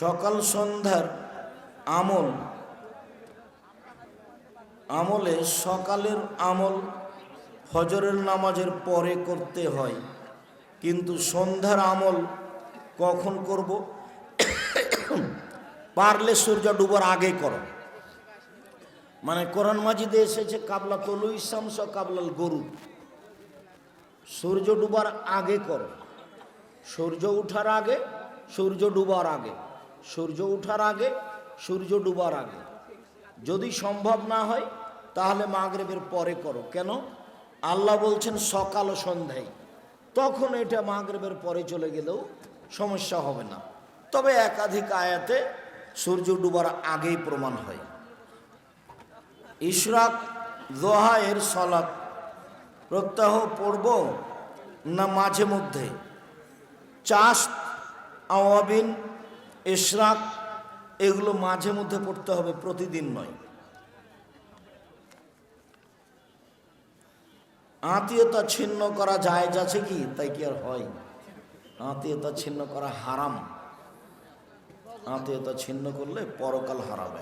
সকাল সন্ধ্যার আমল। আমলে সকালের আমল ফজরের নামাজের পরে করতে হয়। কিন্তু সন্ধ্যার আমল কখন করব? পারলে সূর্য ডুবার আগে করো। মানে কোরআন মাজিদে এসেছে, কাবলা তলু ইসামস কাবলাল গরু। সূর্য ডুবার আগে করো। সূর্য উঠার আগে, সূর্য ডুবার আগে। সূর্য উঠার আগে, সূর্য ডুবার আগে। যদি সম্ভব না হয়, তাহলে মাগরেবের পরে করো। কেন? আল্লাহ বলছেন, সকাল ও সন্ধ্যায়। তখন এটা মাগরেবের পরে চলে গেলেও সমস্যা হবে না। তবে একাধিক আয়াতে সূর্য ডুবার আগেই প্রমাণ হয়। ইশরাক, দোহা, এর সলাপ প্রত্যাহ পড়ব না মাঝে মধ্যে? চাষ আওয়াবিন ইশরাক এগুলো মাঝে মধ্যে পড়তে হবে, প্রতিদিন নয়। আত্মীয়তা ছিন্ন করা যায় যাচ্ছে কি? তাই কি আর হয়? আত্মীয়তা ছিন্ন করা হারাম। আত্মীয়তা ছিন্ন করলে পরকাল হারাবে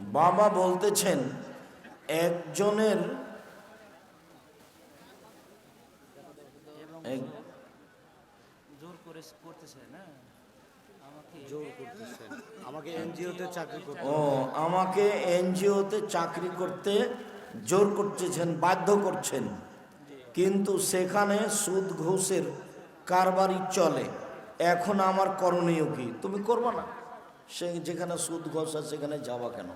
বাবা বলতেছেন, একজনের এক- জোর করে করতেছে না? আমাকে জোর করতেছেন আমাকে এনজিওতে চাকরি করতে ও আমাকে এনজিওতে চাকরি করতে জোর করতেছেন বাধ্য করছেন। কিন্তু সেখানে সুদ ঘুষের কারবারই চলে। এখন আমার করণীয় কি? তুমি করবে না? সে যেখানে সুদ ঘোষ আছে সেখানে যাওয়া কেন?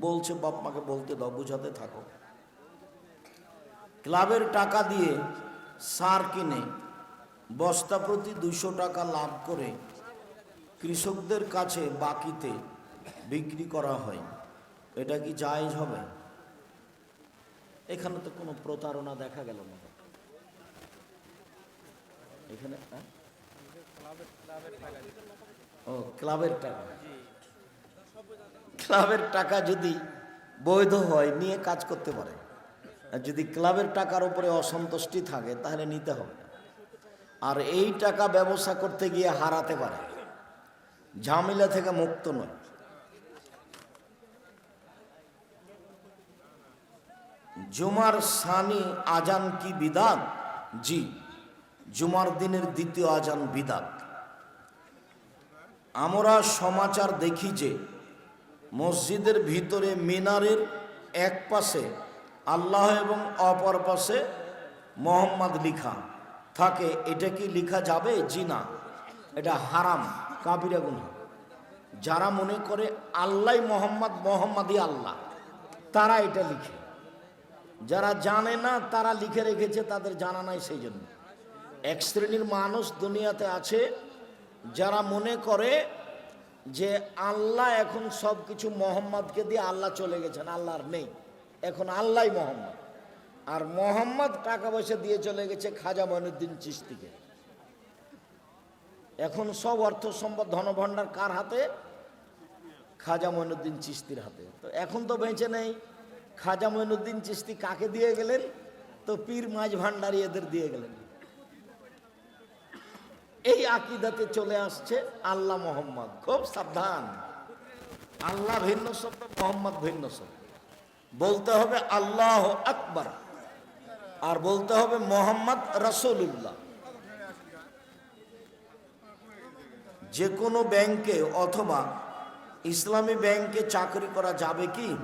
বলছে বাপ মাকে বলতে দাও বুঝাতে থাকো। ক্লাবের টাকা দিয়ে সার কিনে বস্তা প্রতি দুশো টাকা লাভ করে কৃষকদের কাছে বাকিতে বিক্রি করা হয়। এটা কি জায়জ হবে? এখানে তো কোনো প্রতারণা দেখা গেল না। এখানে হ্যাঁ? ও, ক্লাবের টাকা। ক্লাবের টাকা যদি বৈধ হয়, নিয়ে কাজ করতে পারে। যদি ক্লাবের টাকার উপরে অসন্তুষ্টি থাকে, তাহলে নিতে হবে। আর এই টাকা ব্যবসা করতে গিয়ে হারাতে পারে। ঝামেলা থেকে মুক্ত নয়। জুমার সানি আজান কি বিদাত? জি, জুমার দিনের দ্বিতীয় আজান বিদাত। আমরা সমাচার দেখি যে, মসজিদের ভিতরে মিনারের এক পাশে আল্লাহ এবং অপর পাশে মোহাম্মদ লিখা। থাকে, এটা কি লিখা যাবে? জি না। এটা হারাম কাবিরা গুনা যারা মনে করে আল্লাহ মোহাম্মদ, মোহাম্মদই আল্লাহ, তারা এটা লিখে। যারা জানে না, তারা লিখে রেখেছে, তাদের জানা নাই সেই জন্য এক শ্রেণির মানুষ দুনিয়াতে আছে, যারা মনে করে যে আল্লাহ এখন সব কিছু মোহাম্মদকে দিয়ে আল্লাহ চলে গেছেন আল্লাহর নেই। এখন আল্লাহ মোহাম্মদ। আর মোহাম্মদ টাকা পয়সা দিয়ে চলে গেছে খাজা মঈনুদ্দিন চিস্তিকে এখন সব অর্থ সম্পদ ধনভাণ্ডার কার হাতে? খাজা মঈনুদ্দিন চিস্তির হাতে। তো এখন তো বেঁচে নেই। খাজা মঈনুদ্দিন চিস্তি কাকে দিয়ে গেলেন? তো পীর মাঝ ভান্ডারি এদের দিয়ে গেলেন। এই আকিদাতে চলে আসছে আল্লাহ মোহাম্মদ। খুব সাবধান। আল্লাহ ভিন্ন শব্দ, মোহাম্মদ ভিন্ন শব্দ। বলতে হবে আল্লাহ আকবার। আর বলতে হবে মোহাম্মদ রসুল্লাহ যে কোনো ব্যাংকে অথবা ইসলামী ব্যাংকে চাকরি করা যাবে কি?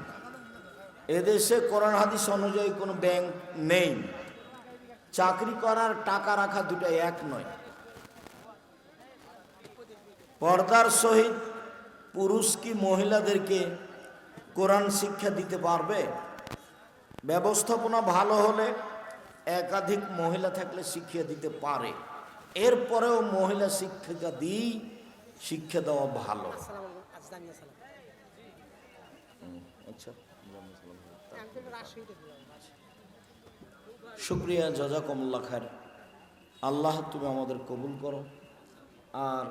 এদেশে কোরআন হাদিস অনুযায়ী কোনো ব্যাংক নেই। চাকরি করার টাকা রাখা দুটো এক নয়। পর্দার সহিত পুরুষ কি মহিলাদেরকে কোরআন শিক্ষা দিতে পারবে। ব্যবস্থাপনা ভালো হলে একাধিক মহিলা থাকলে শিক্ষা দিতে পারে। এরপরেও মহিলা শিক্ষিকা দিয়েই শিক্ষা দেওয়া ভালো। আচ্ছা। শুক্রিয়া জাজাকমুল্লা খার আল্লাহ, তুমি আমাদের কবুল করো। আর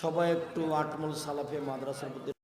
সবাই একটু আটমল সালাফে মাদ্রাসার প্রতি